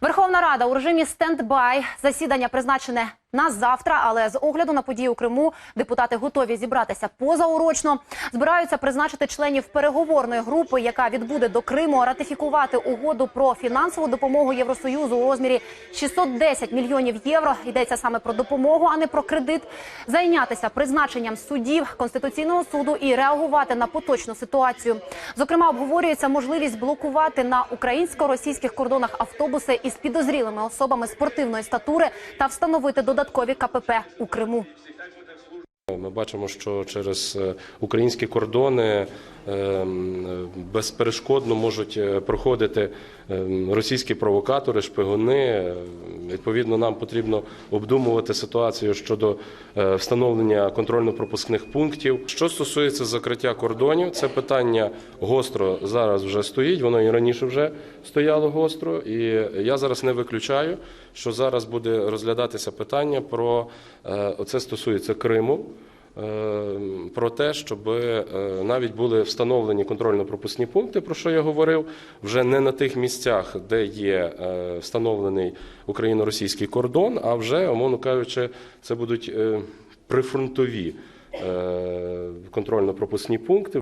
Верховна Рада у режимі стендбай. Засідання призначене на завтра, але з огляду на події у Криму депутати готові зібратися позаурочно. Збираються призначити членів переговорної групи, яка відбуде до Криму, ратифікувати угоду про фінансову допомогу Євросоюзу у розмірі 610 мільйонів євро. Йдеться саме про допомогу, а не про кредит. Зайнятися призначенням суддів конституційного суду і реагувати на поточну ситуацію. Зокрема, обговорюється можливість блокувати на українсько-російських кордонах автобуси із підозрілими особами спортивної статури та встановити додаткові КПП у Криму. Ми бачимо, що через е, українські кордони безперешкодно можуть е, проходити ем, російські провокатори, шпигуни. Відповідно, нам потрібно обдумувати ситуацію щодо е, встановлення контрольно-пропускних пунктів. Що стосується закриття кордонів, це питання гостро зараз вже стоїть. Воно і раніше вже стояло гостро, і я зараз не виключаю, що зараз буде розглядатися питання про е, оце стосується Криму. Е, Про те, щоб е, навіть були встановлені контрольно-пропускні пункти, про що я говорив, вже не на тих місцях, де є е, встановлений україно-російський кордон, а вже, умовно кажучи, це будуть прифронтові контрольно-пропускні пункти.